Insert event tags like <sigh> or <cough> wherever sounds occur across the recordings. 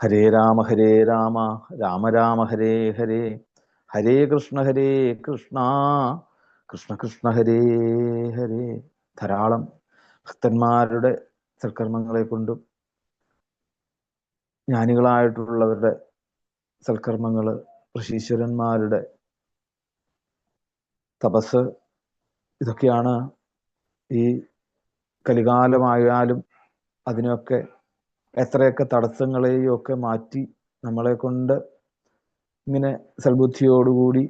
ഹരേ രാമ ഹരേ രാമ രാമ രാമ ഹരേ ഹരേ. ഹരേ കൃഷ്ണ ഹരേ കൃഷ്ണ. കൃഷ്ണ കൃഷ്ണ ഹരേ ഹരേ. ധാരാളം ഭക്തന്മാരുടെ സൽക്കർമ്മങ്ങളെ കൊണ്ടും ജ്ഞാനികളായിട്ടുള്ളവരുടെ സൽക്കർമ്മങ്ങൾ ഋഷീശ്വരന്മാരുടെ തപസ് ഇതൊക്കെയാണ് ഈ കലികാലമായാലും അതിനൊക്കെ എത്രയൊക്കെ തടസ്സങ്ങളെയും ഒക്കെ മാറ്റി നമ്മളെ കൊണ്ട് ഇങ്ങനെ സൽബുദ്ധിയോടുകൂടി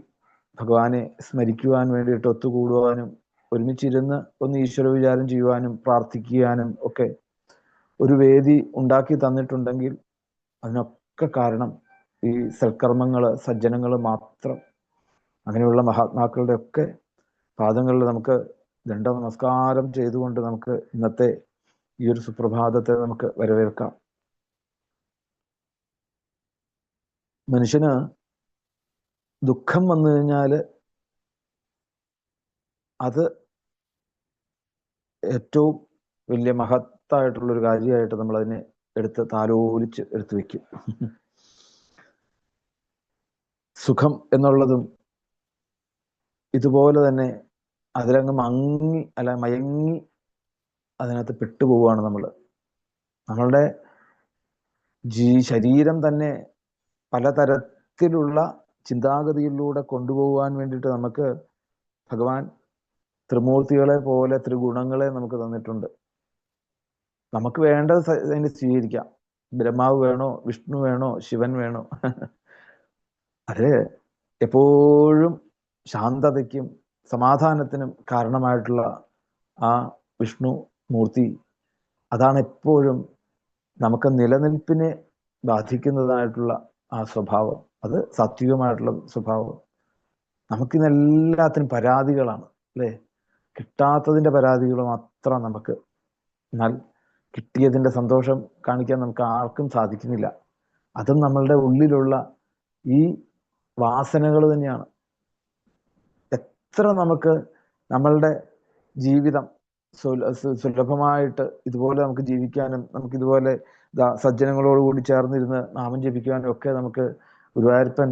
ഭഗവാനെ സ്മരിക്കുവാൻ വേണ്ടിയിട്ട് ഒത്തുകൂടുവാനും ഒരുമിച്ചിരുന്ന് ഒന്ന് ഈശ്വര വിചാരം ചെയ്യുവാനും പ്രാർത്ഥിക്കുവാനും ഒക്കെ ഒരു വേദി ഉണ്ടാക്കി തന്നിട്ടുണ്ടെങ്കിൽ അതിനൊക്കെ കാരണം ഈ സൽക്കർമ്മങ്ങൾ സജ്ജനങ്ങൾ മാത്രം. അങ്ങനെയുള്ള മഹാത്മാക്കളുടെ ഒക്കെ പാദങ്ങളിൽ നമുക്ക് ദണ്ഡ നമസ്കാരം ചെയ്തുകൊണ്ട് നമുക്ക് ഇന്നത്തെ ഈ ഒരു സുപ്രഭാതത്തെ നമുക്ക് വരവേൽക്കാം. മനുഷ്യന് ദുഃഖം വന്നു കഴിഞ്ഞാൽ അത് ഏറ്റവും വലിയ മഹത്തായിട്ടുള്ളൊരു കാര്യമായിട്ട് നമ്മൾ അതിനെ എടുത്ത് താലോലിച്ച് എടുത്തു വെക്കും. സുഖം എന്നുള്ളതും ഇതുപോലെ തന്നെ അതിലങ്ങ് മങ്ങി അല്ല മയങ്ങി അതിനകത്ത് പെട്ടുപോവുകയാണ് നമ്മൾ നമ്മളുടെ ജീ ശരീരം തന്നെ പലതരത്തിലുള്ള ചിന്താഗതിയിലൂടെ കൊണ്ടുപോകാൻ വേണ്ടിയിട്ട് നമുക്ക് ഭഗവാൻ ത്രിമൂർത്തികളെ പോലെ ത്രിഗുണങ്ങളെ നമുക്ക് തന്നിട്ടുണ്ട്. നമുക്ക് വേണ്ടത് അതിനെ സ്വീകരിക്കാം. ബ്രഹ്മാവ് വേണോ വിഷ്ണു വേണോ ശിവൻ വേണോ. അത് എപ്പോഴും ശാന്തതയ്ക്കും സമാധാനത്തിനും കാരണമായിട്ടുള്ള ആ വിഷ്ണു മൂർത്തി. അതാണ് എപ്പോഴും നമുക്ക് നിലനിൽപ്പിനെ ബാധിക്കുന്നതായിട്ടുള്ള ആ സ്വഭാവം. അത് സാത്വികമായിട്ടുള്ള സ്വഭാവം. നമുക്കിന്നെല്ലാത്തിനും പരാതികളാണ് അല്ലേ? കിട്ടാത്തതിന്റെ പരാതികൾ മാത്രം നമുക്ക് എന്നാൽ കിട്ടിയതിന്റെ സന്തോഷം കാണിക്കാൻ നമുക്ക് ആർക്കും സാധിക്കുന്നില്ല. അതും നമ്മളുടെ ഉള്ളിലുള്ള ഈ വാസനകൾ തന്നെയാണ്. എത്ര നമുക്ക് നമ്മളുടെ ജീവിതം സുലഭമായിട്ട് ഇതുപോലെ നമുക്ക് ജീവിക്കാനും നമുക്ക് ഇതുപോലെ സജ്ജനങ്ങളോട് കൂടി ചേർന്നിരുന്ന് നാമം ജപിക്കുവാനും ഒക്കെ നമുക്ക് ഗുരുവായൂരപ്പൻ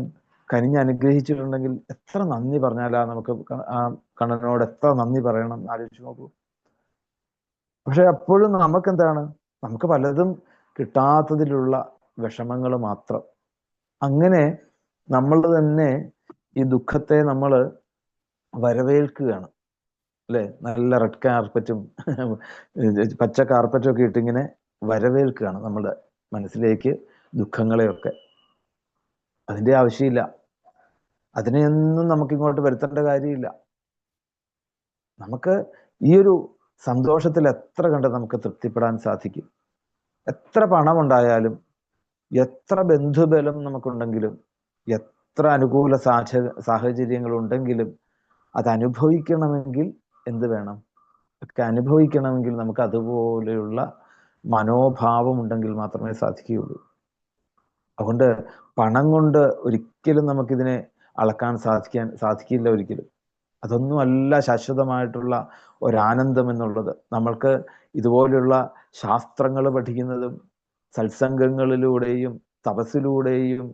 കനിഞ്ഞ് അനുഗ്രഹിച്ചിട്ടുണ്ടെങ്കിൽ എത്ര നന്ദി പറഞ്ഞാലാ നമുക്ക് ആ കണ്ണനോട് എത്ര നന്ദി പറയണം ആലോചിച്ചു നോക്കൂ. പക്ഷെ അപ്പോഴും നമുക്ക് എന്താണ് നമുക്ക് പലതും കിട്ടാത്തതിലുള്ള വിഷമങ്ങൾ മാത്രം. അങ്ങനെ നമ്മൾ തന്നെ ഈ ദുഃഖത്തെ നമ്മൾ വരവേൽക്കുകയാണ്. അല്ലെ? നല്ല റെഡ് കാർപ്പറ്റും <laughs> പച്ച കാർപ്പറ്റും ഒക്കെ ഇട്ടിങ്ങനെ വരവേൽക്കുകയാണ് നമ്മുടെ മനസ്സിലേക്ക് ദുഃഖങ്ങളെയൊക്കെ. അതിന്റെ ആവശ്യമില്ല. അതിനെയൊന്നും നമുക്ക് ഇങ്ങോട്ട് വരുത്തേണ്ട കാര്യമില്ല. നമുക്ക് ഈ ഒരു സന്തോഷത്തിൽ എത്ര കണ്ട് നമുക്ക് തൃപ്തിപ്പെടാൻ സാധിക്കും? എത്ര പണമുണ്ടായാലും എത്ര ബന്ധുബലം നമുക്കുണ്ടെങ്കിലും എത്ര അനുകൂല സാഹച സാഹചര്യങ്ങൾ ഉണ്ടെങ്കിലും അത് അനുഭവിക്കണമെങ്കിൽ എന്ത് വേണം? ഒക്കെ അനുഭവിക്കണമെങ്കിൽ നമുക്ക് അതുപോലെയുള്ള മനോഭാവം ഉണ്ടെങ്കിൽ മാത്രമേ സാധിക്കുകയുള്ളൂ. അതുകൊണ്ട് പണം കൊണ്ട് ഒരിക്കലും നമുക്കിതിനെ അളക്കാൻ സാധിക്കാൻ സാധിക്കില്ല ഒരിക്കലും. അതൊന്നുമല്ല ശാശ്വതമായിട്ടുള്ള ഒരാനന്ദം എന്നുള്ളത്. നമ്മൾക്ക് ഇതുപോലെയുള്ള ശാസ്ത്രങ്ങൾ പഠിക്കുന്നതും സത്സംഗങ്ങളിലൂടെയും തപസ്സിലൂടെയും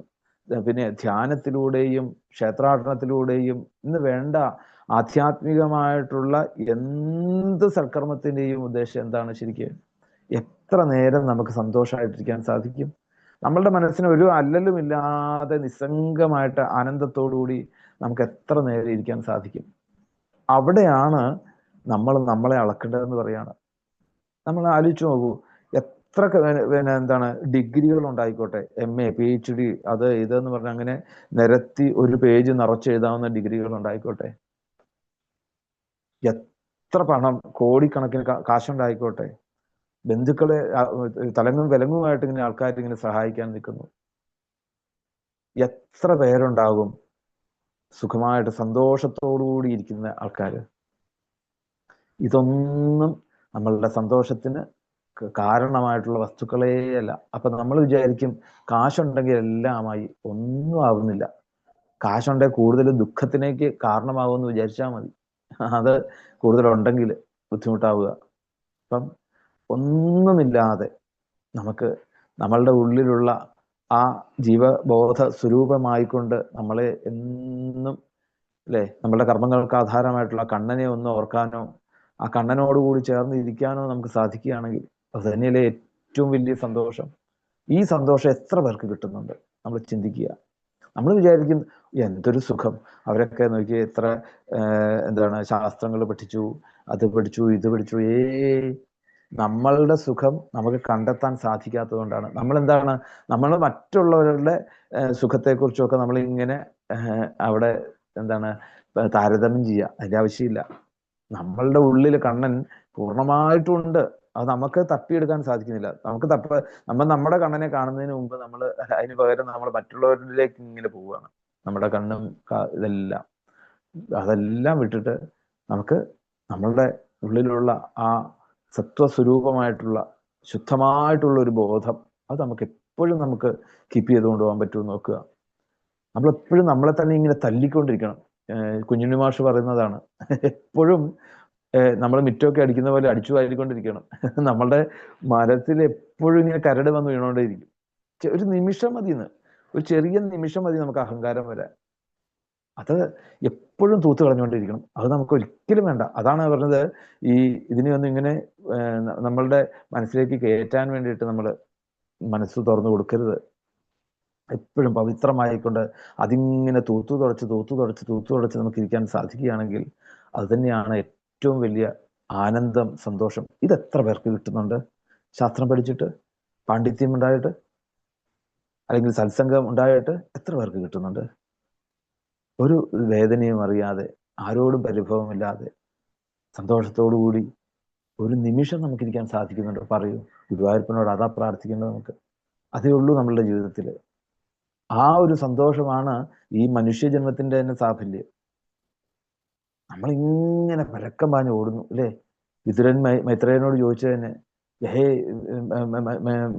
പിന്നെ ധ്യാനത്തിലൂടെയും ക്ഷേത്രാടനത്തിലൂടെയും ഇന്ന് വേണ്ട ആധ്യാത്മികമായിട്ടുള്ള എന്ത് സൽക്കർമ്മത്തിന്റെയും ഉദ്ദേശം എന്താണ് ശരിക്കും? എത്ര നേരം നമുക്ക് സന്തോഷമായിട്ടിരിക്കാൻ സാധിക്കും? നമ്മളുടെ മനസ്സിന് ഒരു അല്ലലുമില്ലാതെ നിസ്സംഗമായിട്ട് ആനന്ദത്തോടുകൂടി നമുക്ക് എത്ര നേരം ഇരിക്കാൻ സാധിക്കും? അവിടെയാണ് നമ്മൾ നമ്മളെ അളക്കേണ്ടതെന്ന് പറയാണ്. നമ്മൾ ആലോചിച്ച് നോക്കൂ എത്ര പിന്നെ എന്താണ് ഡിഗ്രികൾ ഉണ്ടായിക്കോട്ടെ M A P H D അത് ഇതെന്ന് പറഞ്ഞ അങ്ങനെ നിരത്തി ഒരു പേജ് നിറച്ചെഴുതാവുന്ന ഡിഗ്രികൾ ഉണ്ടായിക്കോട്ടെ. എത്ര പണം കോടിക്കണക്കിന് കാശുണ്ടായിക്കോട്ടെ. ബന്ധുക്കളെ തലങ്ങും വിലങ്ങുമായിട്ട് ഇങ്ങനെ ആൾക്കാർ ഇങ്ങനെ സഹായിക്കാൻ നിൽക്കുന്നു. എത്ര പേരുണ്ടാകും സുഖമായിട്ട് സന്തോഷത്തോടുകൂടി ഇരിക്കുന്ന ആൾക്കാര്? ഇതൊന്നും നമ്മളുടെ സന്തോഷത്തിന് കാരണമായിട്ടുള്ള വസ്തുക്കളേ അല്ല. അപ്പൊ നമ്മൾ വിചാരിക്കും കാശുണ്ടെങ്കിൽ എല്ലാമായി ഒന്നും ആവുന്നില്ല. കാശുണ്ടെങ്കിൽ കൂടുതൽ ദുഃഖത്തിലേക്ക് കാരണമാകുമെന്ന് വിചാരിച്ചാൽ മതി. അത് കൂടുതലുണ്ടെങ്കിൽ ബുദ്ധിമുട്ടാവുക. അപ്പം ഒന്നുമില്ലാതെ നമുക്ക് നമ്മളുടെ ഉള്ളിലുള്ള ആ ജീവബോധ സ്വരൂപമായിക്കൊണ്ട് നമ്മളെ എന്നും അല്ലേ നമ്മളുടെ കർമ്മങ്ങൾക്ക് ആധാരമായിട്ടുള്ള കണ്ണനെ ഒന്ന് ഓർക്കാനോ ആ കണ്ണനോടുകൂടി ചേർന്ന് ഇരിക്കാനോ നമുക്ക് സാധിക്കുകയാണെങ്കിൽ അത് തന്നെയല്ലേ ഏറ്റവും വലിയ സന്തോഷം. ഈ സന്തോഷം എത്ര പേർക്ക് കിട്ടുന്നുണ്ട്? നമ്മൾ ചിന്തിക്കുക. നമ്മൾ വിചാരിക്കും എന്തൊരു സുഖം. അവരൊക്കെ നോക്കി എത്ര എന്താണ് ശാസ്ത്രങ്ങൾ പഠിച്ചു അത് പഠിച്ചു ഇത് പഠിച്ചു. ഏ നമ്മളുടെ സുഖം നമുക്ക് കണ്ടെത്താൻ സാധിക്കാത്തത് കൊണ്ടാണ് നമ്മൾ എന്താണ് നമ്മൾ മറ്റുള്ളവരുടെ സുഖത്തെക്കുറിച്ചൊക്കെ നമ്മൾ ഇങ്ങനെ അവിടെ എന്താണ് താരതമ്യം ചെയ്യുക അതിന്റെ ആവശ്യമില്ല. നമ്മളുടെ ഉള്ളിൽ കണ്ണൻ പൂർണമായിട്ടും ഉണ്ട്. അത് നമുക്ക് തപ്പിയെടുക്കാൻ സാധിക്കുന്നില്ല. നമുക്ക് തപ്പ നമ്മൾ നമ്മുടെ കണ്ണനെ കാണുന്നതിന് മുമ്പ് നമ്മൾ അതിന് പകരം നമ്മൾ മറ്റുള്ളവരിലേക്ക് ഇങ്ങനെ പോവുകയാണ്. നമ്മുടെ കണ്ണും ഇതെല്ലാം. അതെല്ലാം വിട്ടിട്ട് നമുക്ക് നമ്മളുടെ ഉള്ളിലുള്ള ആ സത്വസ്വരൂപമായിട്ടുള്ള ശുദ്ധമായിട്ടുള്ള ഒരു ബോധം അത് നമുക്ക് എപ്പോഴും നമുക്ക് കീപ്പ് ചെയ്ത് കൊണ്ടുപോകാൻ പറ്റുമെന്ന് നോക്കുക. നമ്മളെപ്പോഴും നമ്മളെ തന്നെ ഇങ്ങനെ തല്ലിക്കൊണ്ടിരിക്കണം. കുഞ്ഞുണ്ണി മാഷ് പറയുന്നതാണ്. എപ്പോഴും നമ്മൾ മിറ്റമൊക്കെ അടിക്കുന്ന പോലെ അടിച്ചു വാരിക്കൊണ്ടിരിക്കണം. <laughs> നമ്മളുടെ മരത്തിൽ എപ്പോഴും ഇങ്ങനെ കരട് വന്ന് വീണോണ്ടേയിരിക്കും. ഒരു നിമിഷം മതി ഒരു ചെറിയ നിമിഷം മതി നമുക്ക് അഹങ്കാരം വരാൻ. അത് എപ്പോഴും തൂത്ത് കളഞ്ഞുകൊണ്ടിരിക്കണം അത് നമുക്ക് ഒരിക്കലും വേണ്ട. അതാണ് പറഞ്ഞത്. ഈ ഇതിനെ ഒന്ന് ഇങ്ങനെ നമ്മളുടെ മനസ്സിലേക്ക് കയറ്റാൻ വേണ്ടിയിട്ട് നമ്മൾ മനസ്സ് തുറന്നു കൊടുക്കരുത്. എപ്പോഴും പവിത്രമായിക്കൊണ്ട് അതിങ്ങനെ തൂത്തു തുടച്ച് തൂത്തു തുടച്ച് തൂത്തു തുടച്ച് നമുക്ക് ഇരിക്കാൻ സാധിക്കുകയാണെങ്കിൽ അത് തന്നെയാണ് ഏറ്റവും വലിയ ആനന്ദം സന്തോഷം ഇത് പേർക്ക് കിട്ടുന്നുണ്ട്? ശാസ്ത്രം പഠിച്ചിട്ട് പാണ്ഡിത്യം ഉണ്ടായിട്ട് അല്ലെങ്കിൽ സത്സംഗം ഉണ്ടായിട്ട് എത്ര പേർക്ക് കിട്ടുന്നുണ്ട്? ഒരു വേദനയും അറിയാതെ ആരോടും പരിഭവമില്ലാതെ സന്തോഷത്തോടു കൂടി ഒരു നിമിഷം നമുക്കിരിക്കാൻ സാധിക്കുന്നുണ്ട്. പറയൂ ഗുരുവായൂരപ്പനോട് അതാ പ്രാർത്ഥിക്കേണ്ടത് നമുക്ക്. അതേ ഉള്ളൂ നമ്മളുടെ ജീവിതത്തിൽ ആ ഒരു സന്തോഷമാണ് ഈ മനുഷ്യജന്മത്തിന്റെ തന്നെ സാഫല്യം. നമ്മൾ ഇങ്ങനെ പരക്കം പാഞ്ഞ് ഓടുന്നു അല്ലേ? വിതുരൻ മൈത്രേയനോട് ചോദിച്ചത് തന്നെ ഹേ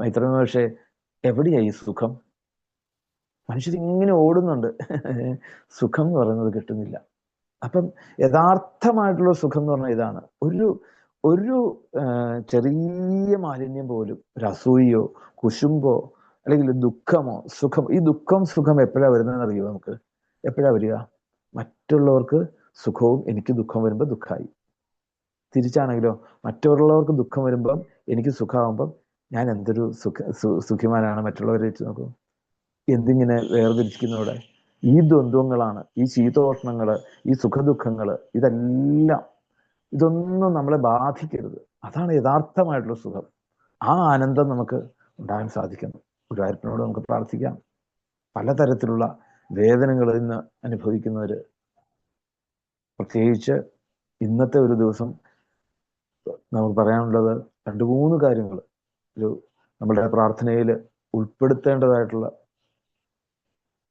മൈത്രേയൻ പക്ഷേ എവിടെയാ ഈ സുഖം? മനുഷ്യർ ഇങ്ങനെ ഓടുന്നുണ്ട്. സുഖം എന്ന് പറയുന്നത് കിട്ടുന്നില്ല. അപ്പം യഥാർത്ഥമായിട്ടുള്ള സുഖം എന്ന് പറഞ്ഞാൽ ഇതാണ്. ഒരു ഒരു ചെറിയ മാലിന്യം പോലും ഒരു അസൂയോ കുശുമ്പോ അല്ലെങ്കിൽ ദുഃഖമോ സുഖം ഈ ദുഃഖം സുഖം എപ്പോഴാ വരുന്നതെന്ന് അറിയുമോ നമുക്ക്? എപ്പോഴാ വരിക? മറ്റുള്ളവർക്ക് സുഖവും എനിക്ക് ദുഃഖം വരുമ്പോൾ ദുഃഖമായി തിരിച്ചാണെങ്കിലോ മറ്റുള്ളവർക്ക് ദുഃഖം വരുമ്പം എനിക്ക് സുഖമാകുമ്പം ഞാൻ എന്തൊരു സുഖ സുഖിമാനാണ് മറ്റുള്ളവരെ വെച്ച് നോക്കൂ. എന്തിങ്ങനെ വേർതിരിച്ചിരിക്കുന്നവിടെ ഈ ദ്വന്ദ്വങ്ങളാണ് ഈ ശീതോഷ്ണങ്ങൾ ഈ സുഖദുഃഖങ്ങൾ ഇതെല്ലാം ഇതൊന്നും നമ്മളെ ബാധിക്കരുത്. അതാണ് യഥാർത്ഥമായിട്ടുള്ള സുഖം. ആ ആനന്ദം നമുക്ക് ഉണ്ടാകാൻ സാധിക്കുന്നു. ഗുരുവായൂരപ്പനോട് നമുക്ക് പ്രാർത്ഥിക്കാം. പലതരത്തിലുള്ള വേദനകൾ ഇന്ന് അനുഭവിക്കുന്നവര് പ്രത്യേകിച്ച് ഇന്നത്തെ ഒരു ദിവസം നമുക്ക് പറയാനുള്ളത് രണ്ട് മൂന്ന് കാര്യങ്ങൾ. ഒരു നമ്മുടെ പ്രാർത്ഥനയിൽ ഉൾപ്പെടുത്തേണ്ടതായിട്ടുള്ള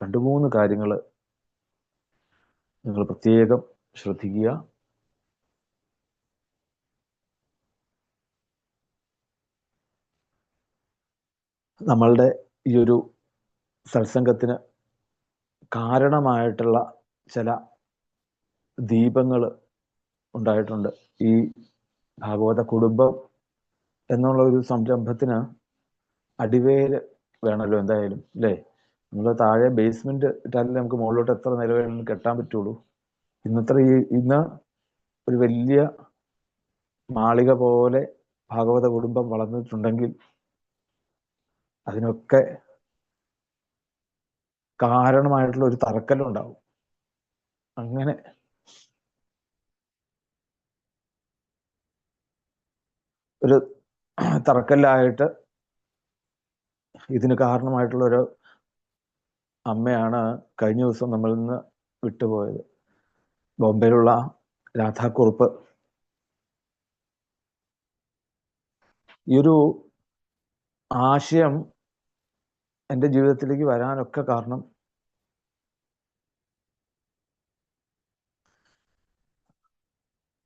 രണ്ട് മൂന്ന് കാര്യങ്ങൾ നിങ്ങൾ പ്രത്യേകം ശ്രദ്ധിക്കുക. നമ്മളുടെ ഈ ഒരു സത്സംഗത്തിന് കാരണമായിട്ടുള്ള ചില ദീപങ്ങൾ ഉണ്ടായിട്ടുണ്ട്. ഈ ഭാഗവത കുടുംബം എന്നുള്ള ഒരു സംരംഭത്തിന് അടിവേര് വേണമല്ലോ എന്തായാലും അല്ലേ? നമ്മൾ താഴെ ബേസ്മെന്റ് ഇട്ടാലും നമുക്ക് മുകളിലോട്ട് എത്ര നിലവേണമെന്ന് കെട്ടാൻ പറ്റുള്ളൂ. ഇന്നത്ര ഈ ഇന്ന് ഒരു വലിയ മാളിക പോലെ ഭാഗവത കുടുംബം വളർന്നിട്ടുണ്ടെങ്കിൽ അതിനൊക്കെ കാരണമായിട്ടുള്ള ഒരു തറക്കല്ലുണ്ടാവും. അങ്ങനെ ഒരു തറക്കല്ലായിട്ട് ഇതിന് കാരണമായിട്ടുള്ള ഒരു അമ്മയാണ് കഴിഞ്ഞ ദിവസം നമ്മളിൽ നിന്ന് വിട്ടുപോയത്. ബോംബെയിലുള്ള രാധാക്കുറുപ്പ്. ഈ ഒരു ആശയം എന്റെ ജീവിതത്തിലേക്ക് വരാനൊക്കെ കാരണം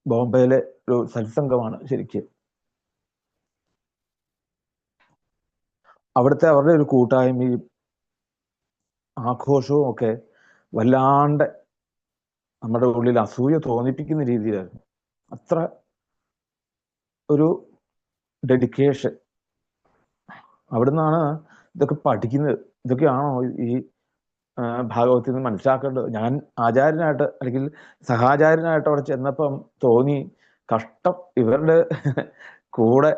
ബോംബെയിലെ ഒരു സത്സംഗമാണ് ശരിക്കും. അവിടുത്തെ അവരുടെ ഒരു കൂട്ടായ്മയും ആഘോഷവും ഒക്കെ വല്ലാണ്ട് നമ്മുടെ ഉള്ളിൽ അസൂയ തോന്നിപ്പിക്കുന്ന രീതിയിലായിരുന്നു. അത്ര ഒരു ഡെഡിക്കേഷൻ അവിടുന്നാണ് ഇതൊക്കെ പഠിക്കുന്നത്. ഇതൊക്കെയാണോ ഈ ഭാഗവത്തിൽ നിന്ന് മനസ്സിലാക്കേണ്ടത്? ഞാൻ ആചാര്യനായിട്ട് അല്ലെങ്കിൽ സഹാചാര്യനായിട്ട് അവിടെ ചെന്നപ്പം തോന്നി കഷ്ടം ഇവരുടെ കൂടെ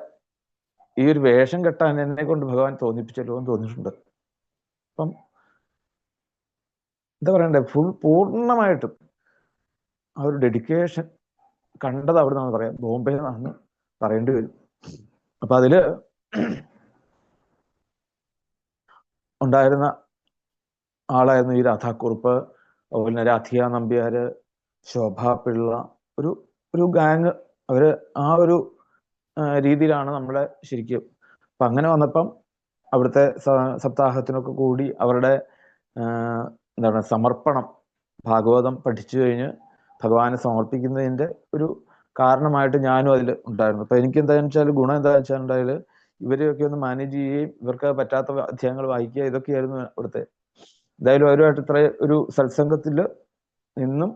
ഈ ഒരു വേഷം കെട്ടാൻ എന്നെ കൊണ്ട് ഭഗവാൻ തോന്നിപ്പിച്ചല്ലോ എന്ന് തോന്നിയിട്ടുണ്ട്. അപ്പം എന്താ പറയണ്ടേ? ഫുൾ പൂർണമായിട്ടും ആ ഒരു ഡെഡിക്കേഷൻ കണ്ടത് അവിടെ നിന്നാണ് പറയാം ബോംബെ നിന്നാണ് പറയേണ്ടി വരും. അപ്പൊ അതിൽ ഉണ്ടായിരുന്ന ആളായിരുന്നു ഈ രാധാക്കുറുപ്പ് അതുപോലെ തന്നെ രാധിക നമ്പ്യാര് ശോഭ പിള്ള ഒരു ഒരു ഗാങ് അവർ ആ ഒരു രീതിയിലാണ് നമ്മളെ ശരിക്കും. അപ്പൊ അങ്ങനെ വന്നപ്പം അവിടുത്തെ സപ്താഹത്തിനൊക്കെ കൂടി അവരുടെ എന്താണ് സമർപ്പണം ഭാഗവതം പഠിച്ചു കഴിഞ്ഞ് ഭഗവാനെ സമർപ്പിക്കുന്നതിന്റെ ഒരു കാരണമായിട്ട് ഞാനും അതിൽ ഉണ്ടായിരുന്നു. അപ്പൊ എനിക്ക് എന്താണെന്ന് വെച്ചാൽ ഗുണം എന്താണെന്ന് വെച്ചാൽ ഉണ്ടായാൽ ഇവരെയൊക്കെ ഒന്ന് മാനേജ് ചെയ്യുകയും ഇവർക്ക് പറ്റാത്ത അധ്യായങ്ങൾ വായിക്കുക ഇതൊക്കെയായിരുന്നു അവിടുത്തെ. എന്തായാലും അവരുമായിട്ട് ഇത്ര ഒരു സത്സംഗത്തിൽ നിന്നും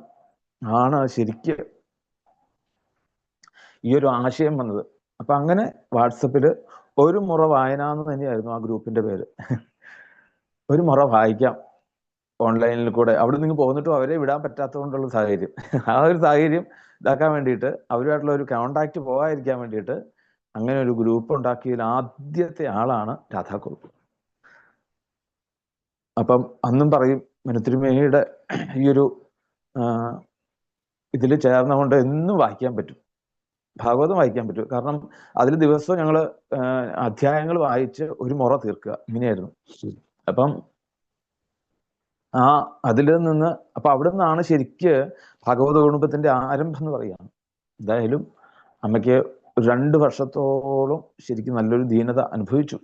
ആണ് ശരിക്ക് ഈ ഒരു ആശയം വന്നത്. അപ്പൊ അങ്ങനെ വാട്സപ്പിൽ ഒരു മുറ വായന എന്ന് തന്നെയായിരുന്നു ആ ഗ്രൂപ്പിന്റെ പേര്. ഒരു മുറ വായിക്കാം ഓൺലൈനിൽ കൂടെ. അവിടെ നിന്ന് പോന്നിട്ടും അവരെ വിടാൻ പറ്റാത്തതുകൊണ്ടുള്ള സാഹചര്യം. ആ ഒരു സാഹചര്യം ഇതാക്കാൻ വേണ്ടിയിട്ട് അവരുമായിട്ടുള്ള ഒരു കോണ്ടാക്ട് പോകാതിരിക്കാൻ വേണ്ടിയിട്ട് അങ്ങനെ ഒരു ഗ്രൂപ്പ് ഉണ്ടാക്കിയതിൽ ആദ്യത്തെ ആളാണ് രാധാകുറുപ്പ് അപ്പം അന്നും പറയും മനുത്തിരുമേനിയുടെ ഈ ഒരു ഇതിൽ ചേർന്നുകൊണ്ട് എന്നും വായിക്കാൻ പറ്റും. ഭാഗവതം വായിക്കാൻ പറ്റും. കാരണം അതിൽ ദിവസവും ഞങ്ങൾ അധ്യായങ്ങൾ വായിച്ച് ഒരു മുറ തീർക്കുക. ഇങ്ങനെയായിരുന്നു. അപ്പം ആ അതിൽ നിന്ന് അപ്പൊ അവിടെ നിന്നാണ് ശരിക്ക് ഭഗവത കുടുംബത്തിന്റെ ആരംഭം എന്ന് പറയുകയാണ് എന്തായാലും അമ്മയ്ക്ക് രണ്ട് വർഷത്തോളം ശരിക്കും നല്ലൊരു ദീനത അനുഭവിച്ചു.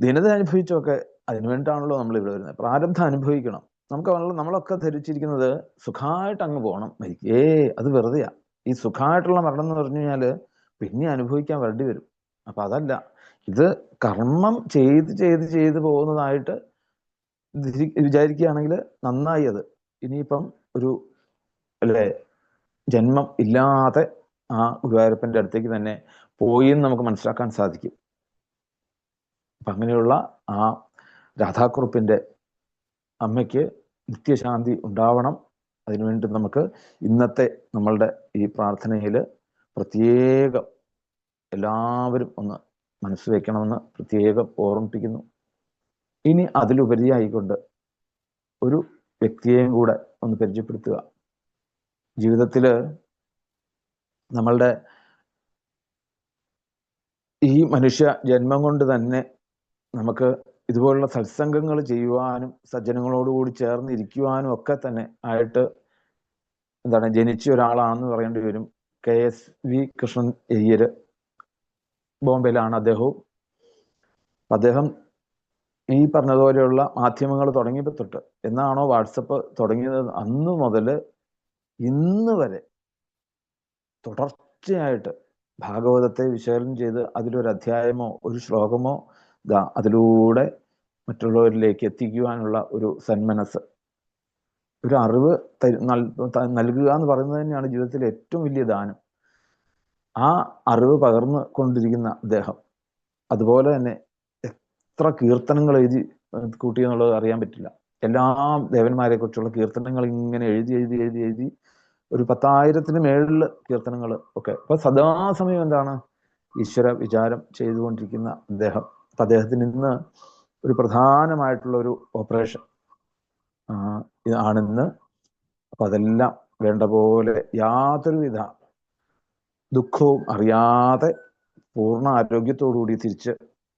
ദീനത അനുഭവിച്ചൊക്കെ അതിനു വേണ്ടിയിട്ടാണല്ലോ നമ്മൾ ഇവിടെ വരുന്നത്. പ്രാരബ്ധം അനുഭവിക്കണം. നമുക്ക് നമ്മളൊക്കെ ധരിച്ചിരിക്കുന്നത് സുഖമായിട്ട് അങ്ങ് പോകണം മരിക്കേ. ഏ അത് വെറുതെയാ. ഈ സുഖമായിട്ടുള്ള മരണം എന്ന് പറഞ്ഞു കഴിഞ്ഞാൽ പിന്നെ അനുഭവിക്കാൻ വരേണ്ടി വരും. അപ്പൊ അതല്ല ഇത് കർമ്മം ചെയ്ത് ചെയ്ത് ചെയ്ത് പോകുന്നതായിട്ട് വിചാരിക്കുകയാണെങ്കിൽ നന്നായി അത്. ഇനിയിപ്പം ഒരു അല്ലേ ജന്മം ഇല്ലാതെ ആ ഗുരുവായൂരപ്പന്റെ അടുത്തേക്ക് തന്നെ പോയി എന്ന് നമുക്ക് മനസ്സിലാക്കാൻ സാധിക്കും. അപ്പൊ അങ്ങനെയുള്ള ആ രാധാക്കുറുപ്പിന്റെ അമ്മയ്ക്ക് നിത്യശാന്തി ഉണ്ടാവണം. അതിനുവേണ്ടി നമുക്ക് ഇന്നത്തെ നമ്മളുടെ ഈ പ്രാർത്ഥനയിൽ പ്രത്യേകം എല്ലാവരും ഒന്ന് മനസ്സ് വെക്കണമെന്ന് പ്രത്യേകം ഓർമ്മിപ്പിക്കുന്നു. ഇനി അതിലുപരിയായിക്കൊണ്ട് ഒരു വ്യക്തിയെയും കൂടെ ഒന്ന് പരിചയപ്പെടുത്തുക. ജീവിതത്തിൽ നമ്മളുടെ ഈ മനുഷ്യ ജന്മം കൊണ്ട് തന്നെ നമുക്ക് ഇതുപോലുള്ള സത്സംഗങ്ങൾ ചെയ്യുവാനും സജ്ജനങ്ങളോടുകൂടി ചേർന്ന് ഇരിക്കുവാനും ഒക്കെ തന്നെ ആയിട്ട് എന്താണ് ജനിച്ച ഒരാളാണെന്ന് പറയേണ്ടി വരും. K S V Krishnan Iyer ബോംബെയിലാണ് അദ്ദേഹവും. അദ്ദേഹം ഈ പറഞ്ഞതുപോലെയുള്ള മാധ്യമങ്ങൾ തുടങ്ങിയപ്പോൾ തൊട്ട് എന്നാണോ വാട്സപ്പ് തുടങ്ങിയത് അന്ന് മുതൽ ഇന്ന് വരെ തുടർച്ചയായിട്ട് ഭാഗവതത്തെ വിശകലനം ചെയ്ത് അതിലൊരു അധ്യായമോ ഒരു ശ്ലോകമോ അതിലൂടെ മറ്റുള്ളവരിലേക്ക് എത്തിക്കുവാനുള്ള ഒരു സന്മനസ് ഒരു അറിവ് നൽകുക എന്ന് പറയുന്നത് തന്നെയാണ് ജീവിതത്തിലെ ഏറ്റവും വലിയ ദാനം. ആ അറിവ് പകർന്നു കൊണ്ടിരിക്കുന്ന അദ്ദേഹം അതുപോലെ തന്നെ എത്ര കീർത്തനങ്ങൾ എഴുതി കൂട്ടി എന്നുള്ളത് അറിയാൻ പറ്റില്ല. എല്ലാ ദേവന്മാരെ കുറിച്ചുള്ള കീർത്തനങ്ങൾ ഇങ്ങനെ എഴുതി എഴുതി എഴുതി എഴുതി ഒരു പത്തായിരത്തിന് മേളിൽ കീർത്തനങ്ങൾ ഒക്കെ. അപ്പൊ സദാസമയം എന്താണ്? ഈശ്വര വിചാരം ചെയ്തുകൊണ്ടിരിക്കുന്ന അദ്ദേഹം അപ്പൊ അദ്ദേഹത്തിന് ഇന്ന് ഒരു പ്രധാനമായിട്ടുള്ള ഒരു ഓപ്പറേഷൻ ആണിന്ന്. അപ്പൊ അതെല്ലാം വേണ്ട പോലെ യാതൊരുവിധ ദുഃഖവും അറിയാതെ പൂർണ ആരോഗ്യത്തോടുകൂടി തിരിച്ച്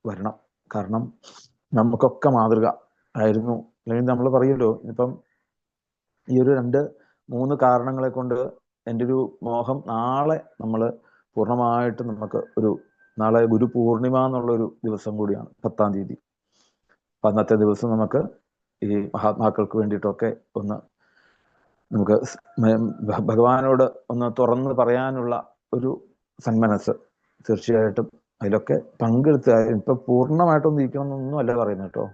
വരണം. കാരണം നമുക്കൊക്കെ മാതൃക ആയിരുന്നു. അല്ലെങ്കിൽ നമ്മൾ പറയുമല്ലോ ഇപ്പം ഈ ഒരു രണ്ട് മൂന്ന് കാരണങ്ങളെ കൊണ്ട് എന്റെ ഒരു മോഹം നാളെ നമ്മൾ പൂർണമായിട്ട് നമുക്ക് ഒരു നാളെ ഗുരു പൂർണിമ എന്നുള്ള ഒരു ദിവസം കൂടിയാണ് പത്താം തീയതി. അപ്പൊ അന്നത്തെ ദിവസം നമുക്ക് ഈ മഹാത്മാക്കൾക്ക് വേണ്ടിയിട്ടൊക്കെ ഒന്ന് നമുക്ക് ഭഗവാനോട് ഒന്ന് തുറന്ന് പറയാനുള്ള ഒരു സന്മനസ് തീർച്ചയായിട്ടും അതിലൊക്കെ പങ്കെടുത്ത് ഇപ്പൊ പൂർണമായിട്ടൊന്നും ഇരിക്കണം എന്നൊന്നും അല്ല പറയുന്നത് കേട്ടോ.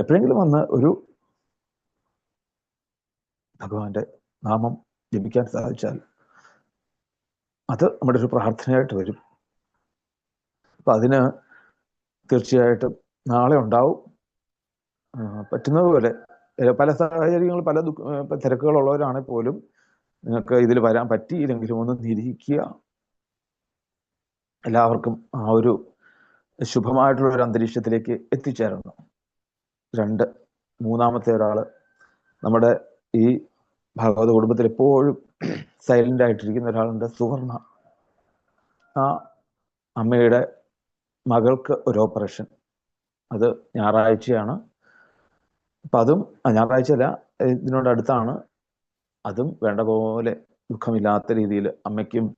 എപ്പോഴെങ്കിലും വന്ന് ഒരു ഭഗവാന്റെ നാമം ജപിക്കാൻ സാധിച്ചാൽ അത് നമ്മുടെ ഒരു പ്രാർത്ഥനയായിട്ട് വരും. അപ്പൊ അതിന് തീർച്ചയായിട്ടും നാളെ ഉണ്ടാവും. പറ്റുന്നതുപോലെ പറ്റുന്നത് പോലെ സാഹചര്യങ്ങൾ പല ദുഃഖ തിരക്കുകളുള്ളവരാണെങ്കിൽ പോലും നിങ്ങൾക്ക് ഇതിൽ വരാൻ പറ്റിയില്ലെങ്കിലും ഒന്ന് നിരീക്കുക എല്ലാവർക്കും ആ ഒരു ശുഭമായിട്ടുള്ള ഒരു അന്തരീക്ഷത്തിലേക്ക് എത്തിച്ചേരുന്നു. രണ്ട് മൂന്നാമത്തെ ഒരാൾ നമ്മുടെ ഈ ഭാഗവത കുടുംബത്തിൽ എപ്പോഴും സൈലന്റ് ആയിട്ടിരിക്കുന്ന ഒരാളുണ്ട് സുവർണ. ആ അമ്മയുടെ മകൾക്ക് ഒരു ഓപ്പറേഷൻ. അത് ഞായറാഴ്ചയാണ്. അപ്പം അതും ഞായറാഴ്ചയല്ല ഇതിനോട് അടുത്താണ്. അതും വേണ്ട പോലെ ദുഃഖമില്ലാത്ത രീതിയിൽ അമ്മയ്ക്കും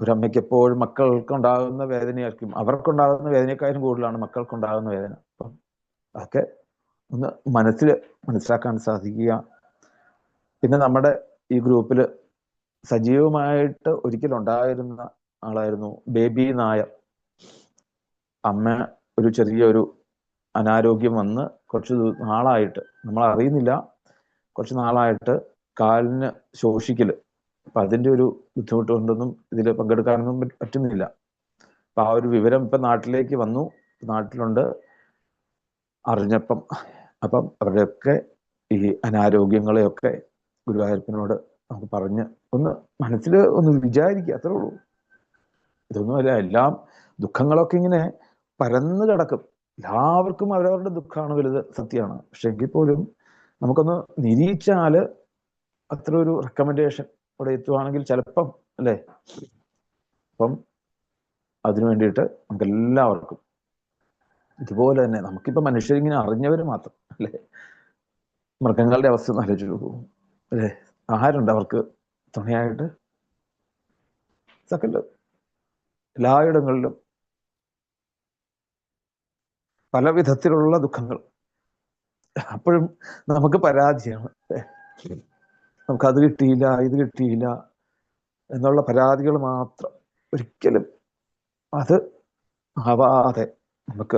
ഒരമ്മയ്ക്ക് എപ്പോഴും മക്കൾക്കുണ്ടാകുന്ന വേദനയായിരിക്കും. അവർക്കുണ്ടാകുന്ന വേദനയെക്കാളും കൂടുതലാണ് മക്കൾക്കുണ്ടാകുന്ന വേദന. അപ്പം അതൊക്കെ ഒന്ന് മനസ്സിൽ മനസ്സിലാക്കാൻ സാധിക്കുക. പിന്നെ നമ്മുടെ ഈ ഗ്രൂപ്പിൽ സജീവമായിട്ട് ഒരിക്കലുണ്ടായിരുന്ന ആളായിരുന്നു ബേബി നായർ. അമ്മ ഒരു ചെറിയൊരു അനാരോഗ്യം വന്ന് കുറച്ച് നാളായിട്ട് നമ്മൾ അറിയുന്നില്ല കുറച്ച് നാളായിട്ട് കാലിന് ശോഷിക്കൽ. അപ്പൊ അതിന്റെ ഒരു ബുദ്ധിമുട്ട് കൊണ്ടൊന്നും ഇതിൽ പങ്കെടുക്കാനൊന്നും പറ്റുന്നില്ല. അപ്പൊ ആ ഒരു വിവരം ഇപ്പൊ നാട്ടിലേക്ക് വന്നു. നാട്ടിലുണ്ട് അറിഞ്ഞപ്പം അപ്പം അവരുടെയൊക്കെ ഈ അനാരോഗ്യങ്ങളെയൊക്കെ ഗുരുവായൂരപ്പനോട് നമുക്ക് പറഞ്ഞ് ഒന്ന് മനസ്സിൽ ഒന്ന് വിചാരിക്കുക അത്രേ ഉള്ളൂ. ഇതൊന്നുമല്ല എല്ലാം ദുഃഖങ്ങളൊക്കെ ഇങ്ങനെ പരന്നു കിടക്കും. എല്ലാവർക്കും അവരവരുടെ ദുഃഖമാണ് വലുത് സത്യമാണ്. പക്ഷെ എങ്കിൽ പോലും നമുക്കൊന്ന് നിരീക്ഷിച്ചാൽ അത്ര ഒരു റെക്കമെൻഡേഷൻ ഇവിടെ എത്തുവാണെങ്കിൽ ചിലപ്പം അല്ലേ? അപ്പം അതിനു വേണ്ടിയിട്ട് നമുക്ക് എല്ലാവർക്കും ഇതുപോലെ തന്നെ നമുക്കിപ്പോ മനുഷ്യരിങ്ങനെ അറിഞ്ഞവര് മാത്രം അല്ലേ? മൃഗങ്ങളുടെ അവസ്ഥ ഒന്ന് പോകും അല്ലേ? ആരുണ്ട് അവർക്ക് തുണയായിട്ട്. സകല എല്ലായിടങ്ങളിലും പല വിധത്തിലുള്ള ദുഃഖങ്ങൾ. അപ്പോഴും നമുക്ക് പരാതിയാണ്. നമുക്ക് അത് കിട്ടിയില്ല ഇത് കിട്ടിയില്ല എന്നുള്ള പരാതികൾ മാത്രം ഒരിക്കലും അത് ആവാതെ നമുക്ക്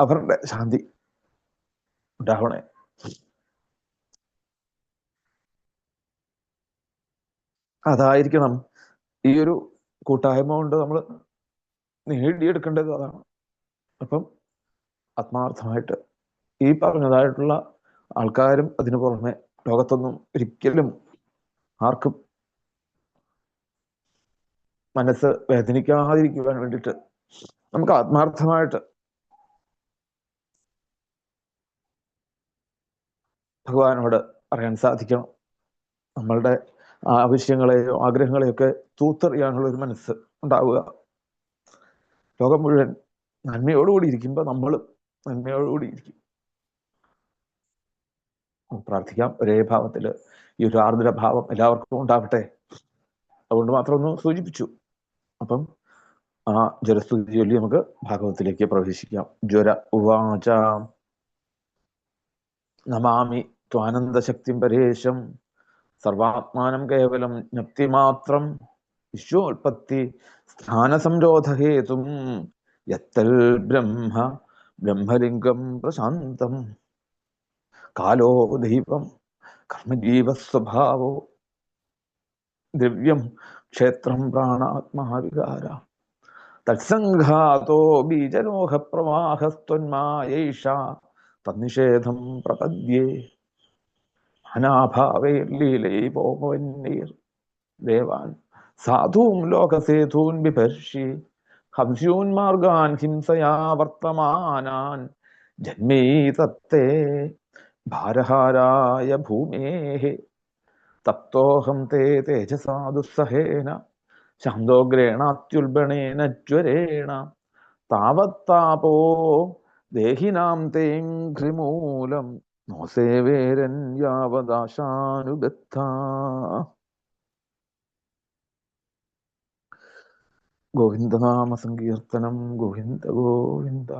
അവരുടെ ശാന്തി ഉണ്ടാവണേ. അതായിരിക്കണം ഈ ഒരു കൂട്ടായ്മ കൊണ്ട് നമ്മൾ നേടിയെടുക്കേണ്ടത് അതാണ്. അപ്പം ആത്മാർത്ഥമായിട്ട് ഈ പറഞ്ഞതായിട്ടുള്ള ആൾക്കാരും അതിനു പുറമെ ലോകത്തൊന്നും ഒരിക്കലും ആർക്കും മനസ്സ് വേദനിക്കാതിരിക്കുവാൻ വേണ്ടിയിട്ട് നമുക്ക് ആത്മാർത്ഥമായിട്ട് ഭഗവാനോട് പറയാൻ സാധിക്കണം. നമ്മളുടെ ആവശ്യങ്ങളെയോ ആഗ്രഹങ്ങളെയോ ഒക്കെ തൂത്തെറിയാനുള്ള ഒരു മനസ്സ് ഉണ്ടാവുക. ലോകം മുഴുവൻ നന്മയോടുകൂടി ഇരിക്കുമ്പോൾ നമ്മൾ നന്മയോടുകൂടി ഇരിക്കും പ്രാർത്ഥിക്കാം. ഒരേ ഭാവത്തിൽ ഈ ഒരു ആർദ്ര ഭാവം എല്ലാവർക്കും ഉണ്ടാവട്ടെ. അതുകൊണ്ട് മാത്രം ഒന്ന് സൂചിപ്പിച്ചു. അപ്പം ആ ജലസ്തുതി ചൊല്ലി നമുക്ക് ഭാഗവത്തിലേക്ക് പ്രവേശിക്കാം. ജ്വര ഉവാച. നമാമി ത്വാനന്ദശക്തിം പരേശം. സർവാത്മാനം കേവലം ജ്ഞപ്തിമാത്രം. വിശ്വോൽപത്തി സ്ഥാനസംരോധഹേതും. യത്തൽ ബ്രഹ്മ ബ്രഹ്മലിംഗം പ്രശാന്തം. കാലോ ദൈവം കർമ്മജീവസ്വഭാവോ. ദ്രവ്യം ക്ഷേത്രം പ്രാണാത്മാവികാര. തത്സംഘാതോ ബീജരോഹ പ്രവാഹസ്ത്വന്മായൈഷ തന്നിഷേധം പ്രപദ്യേ. അനാഭാവൈർലീലൈപോമവന്നീർ ദേവാൻ സാധൂം ലോകസേതൂൻ ബിഭർഷി ഹംസ്യൂന്മാർഗാൻ ഹിംസയാ വർത്തമാനാൻ. ജന്മേ തത്തേ ഭാരഹാരായ ഭൂമേः തപ്തോഹം തേ തേജസാ ദുസ്സഹേന. ശാന്തോഗ്രേണാത്യുൽബണേന ജ്വരേണ. താവത്താപോ ദേഹിനാം തേം ഘ്രിമൂലം. നോസേവേരൻ യാവദാശാനുബദ്ധ ഗോവിന്ദനാമ സങ്കീർത്തനം ഗോവിന്ദ ഗോവിന്ദ.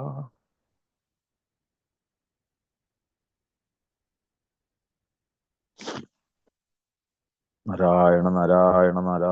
നാരായണ നാരായണ നാരായണ